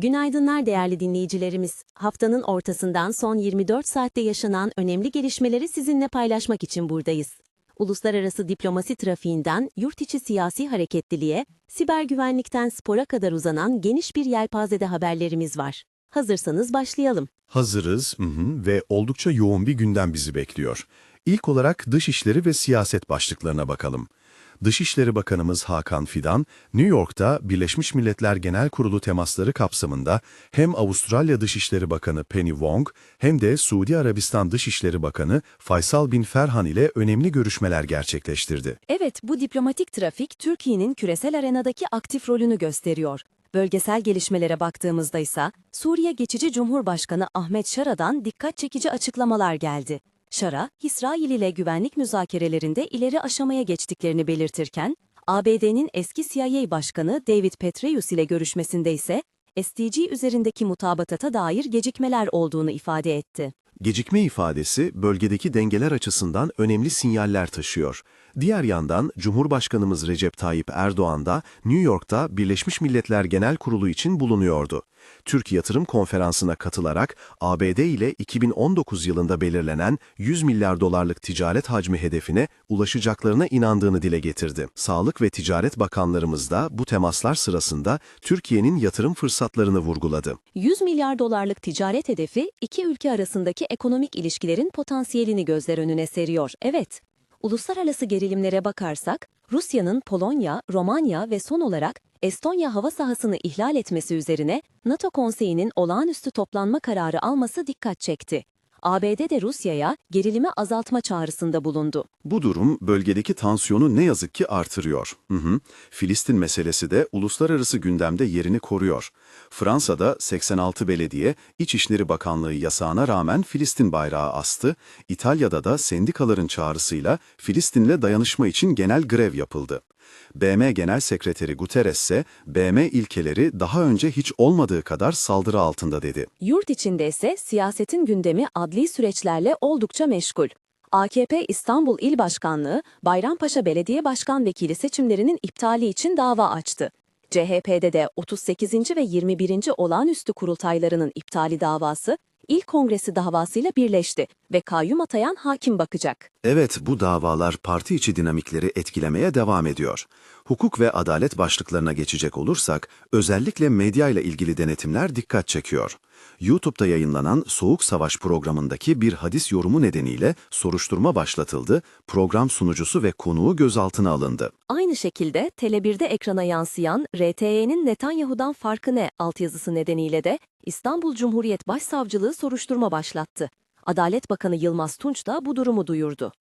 Günaydınlar değerli dinleyicilerimiz. Haftanın ortasından son 24 saatte yaşanan önemli gelişmeleri sizinle paylaşmak için buradayız. Uluslararası diplomasi trafiğinden yurt içi siyasi hareketliliğe, siber güvenlikten spora kadar uzanan geniş bir yelpazede haberlerimiz var. Hazırsanız başlayalım. Hazırız hı hı, ve oldukça yoğun bir gündem bizi bekliyor. İlk olarak dışişleri ve siyaset başlıklarına bakalım. Dışişleri Bakanımız Hakan Fidan, New York'ta Birleşmiş Milletler Genel Kurulu temasları kapsamında hem Avustralya Dışişleri Bakanı Penny Wong hem de Suudi Arabistan Dışişleri Bakanı Faysal bin Ferhan ile önemli görüşmeler gerçekleştirdi. Evet, bu diplomatik trafik Türkiye'nin küresel arenadaki aktif rolünü gösteriyor. Bölgesel gelişmelere baktığımızda ise Suriye Geçici Cumhurbaşkanı Ahmet Şara'dan dikkat çekici açıklamalar geldi. Şara, İsrail ile güvenlik müzakerelerinde ileri aşamaya geçtiklerini belirtirken, ABD'nin eski CIA Başkanı David Petraeus ile görüşmesinde ise SDG üzerindeki mutabatata dair gecikmeler olduğunu ifade etti. Gecikme ifadesi bölgedeki dengeler açısından önemli sinyaller taşıyor. Diğer yandan Cumhurbaşkanımız Recep Tayyip Erdoğan da New York'ta Birleşmiş Milletler Genel Kurulu için bulunuyordu. Türk Yatırım Konferansı'na katılarak ABD ile 2019 yılında belirlenen 100 milyar dolarlık ticaret hacmi hedefine ulaşacaklarına inandığını dile getirdi. Sağlık ve Ticaret Bakanlarımız da bu temaslar sırasında Türkiye'nin yatırım fırsatlarını vurguladı. 100 milyar dolarlık ticaret hedefi iki ülke arasındaki ekonomik ilişkilerin potansiyelini gözler önüne seriyor. Evet, uluslararası gerilimlere bakarsak, Rusya'nın Polonya, Romanya ve son olarak Estonya hava sahasını ihlal etmesi üzerine NATO Konseyi'nin olağanüstü toplanma kararı alması dikkat çekti. ABD de Rusya'ya gerilimi azaltma çağrısında bulundu. Bu durum bölgedeki tansiyonu ne yazık ki artırıyor. Hı hı. Filistin meselesi de uluslararası gündemde yerini koruyor. Fransa'da 86 belediye İçişleri Bakanlığı yasağına rağmen Filistin bayrağı astı. İtalya'da da sendikaların çağrısıyla Filistin'le dayanışma için genel grev yapıldı. BM Genel Sekreteri Guterres ise BM ilkeleri daha önce hiç olmadığı kadar saldırı altında dedi. Yurt içinde ise siyasetin gündemi adli süreçlerle oldukça meşgul. AKP İstanbul İl Başkanlığı, Bayrampaşa Belediye Başkan Vekili seçimlerinin iptali için dava açtı. CHP'de de 38. ve 21. olağanüstü kurultaylarının iptali davası, İl Kongresi davasıyla birleşti ve kayyum atayan hakim bakacak. Evet, bu davalar parti içi dinamikleri etkilemeye devam ediyor. Hukuk ve adalet başlıklarına geçecek olursak, özellikle medya ile ilgili denetimler dikkat çekiyor. YouTube'da yayınlanan Soğuk Savaş programındaki bir hadis yorumu nedeniyle soruşturma başlatıldı, program sunucusu ve konuğu gözaltına alındı. Aynı şekilde Tele1'de ekrana yansıyan RT'nin Netanyahu'dan farkı ne altyazısı nedeniyle de İstanbul Cumhuriyet Başsavcılığı soruşturma başlattı. Adalet Bakanı Yılmaz Tunç da bu durumu duyurdu.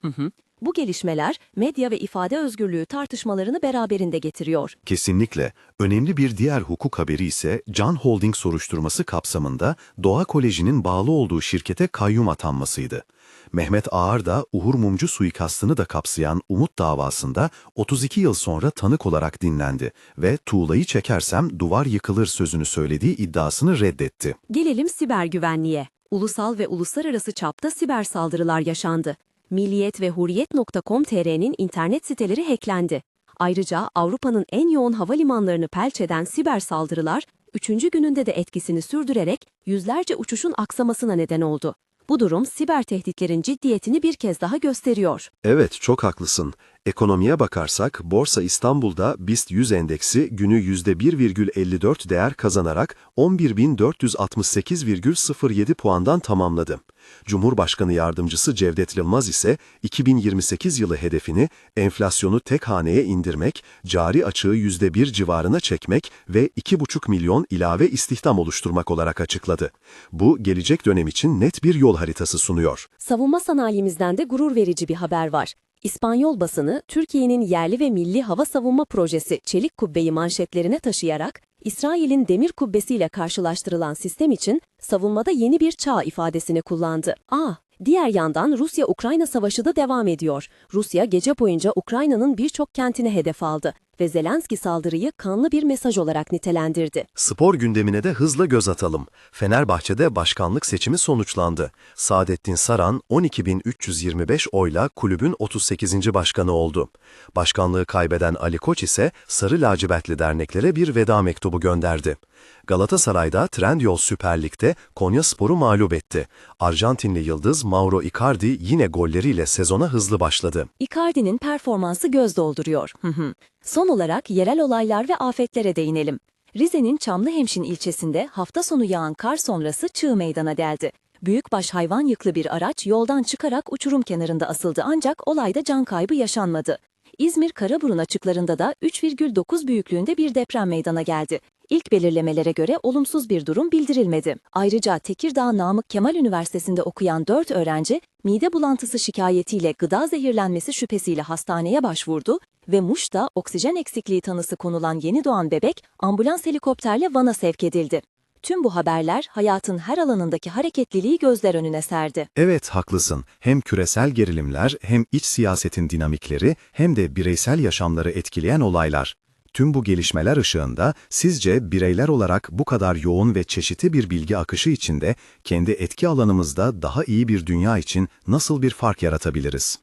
Bu gelişmeler medya ve ifade özgürlüğü tartışmalarını beraberinde getiriyor. Kesinlikle. Önemli bir diğer hukuk haberi ise Can Holding soruşturması kapsamında Doğa Koleji'nin bağlı olduğu şirkete kayyum atanmasıydı. Mehmet Ağar da Uhur Mumcu suikastını da kapsayan Umut davasında 32 yıl sonra tanık olarak dinlendi ve tuğlayı çekersem duvar yıkılır sözünü söylediği iddiasını reddetti. Gelelim siber güvenliğe. Ulusal ve uluslararası çapta siber saldırılar yaşandı. Milliyet ve Hurriyet.com.tr'nin internet siteleri hacklendi. Ayrıca Avrupa'nın en yoğun havalimanlarını pelç eden siber saldırılar, üçüncü gününde de etkisini sürdürerek yüzlerce uçuşun aksamasına neden oldu. Bu durum siber tehditlerin ciddiyetini bir kez daha gösteriyor. Evet, çok haklısın. Ekonomiye bakarsak, Borsa İstanbul'da BIST 100 endeksi günü %1,54 değer kazanarak 11.468,07 puandan tamamladı. Cumhurbaşkanı Yardımcısı Cevdet Yılmaz ise 2028 yılı hedefini enflasyonu tek haneye indirmek, cari açığı %1 civarına çekmek ve 2,5 milyon ilave istihdam oluşturmak olarak açıkladı. Bu, gelecek dönem için net bir yol haritası sunuyor. Savunma sanayimizden de gurur verici bir haber var. İspanyol basını, Türkiye'nin yerli ve milli hava savunma projesi Çelik Kubbe'yi manşetlerine taşıyarak, İsrail'in demir kubbesiyle karşılaştırılan sistem için savunmada yeni bir çağ ifadesini kullandı. A. Diğer yandan Rusya-Ukrayna savaşı da devam ediyor. Rusya gece boyunca Ukrayna'nın birçok kentini hedef aldı. Ve Zelenski saldırıyı kanlı bir mesaj olarak nitelendirdi. Spor gündemine de hızla göz atalım. Fenerbahçe'de başkanlık seçimi sonuçlandı. Saadettin Saran 12.325 oyla kulübün 38. başkanı oldu. Başkanlığı kaybeden Ali Koç ise Sarı Lacivertli derneklere bir veda mektubu gönderdi. Galatasaray'da Trendyol Süper Lig'de Konyaspor'u mağlup etti. Arjantinli yıldız Mauro Icardi yine golleriyle sezona hızlı başladı. Icardi'nin performansı göz dolduruyor. Son olarak yerel olaylar ve afetlere değinelim. Rize'nin Çamlıhemşin ilçesinde hafta sonu yağan kar sonrası çığ meydana deldi. Büyükbaş hayvan yüklü bir araç yoldan çıkarak uçurum kenarında asıldı ancak olayda can kaybı yaşanmadı. İzmir Karaburun açıklarında da 3,9 büyüklüğünde bir deprem meydana geldi. İlk belirlemelere göre olumsuz bir durum bildirilmedi. Ayrıca Tekirdağ Namık Kemal Üniversitesi'nde okuyan 4 öğrenci mide bulantısı şikayetiyle gıda zehirlenmesi şüphesiyle hastaneye başvurdu ve Muş'ta oksijen eksikliği tanısı konulan yeni doğan bebek ambulans helikopterle Van'a sevk edildi. Tüm bu haberler hayatın her alanındaki hareketliliği gözler önüne serdi. Evet haklısın. Hem küresel gerilimler hem iç siyasetin dinamikleri hem de bireysel yaşamları etkileyen olaylar. Tüm bu gelişmeler ışığında sizce bireyler olarak bu kadar yoğun ve çeşitli bir bilgi akışı içinde kendi etki alanımızda daha iyi bir dünya için nasıl bir fark yaratabiliriz?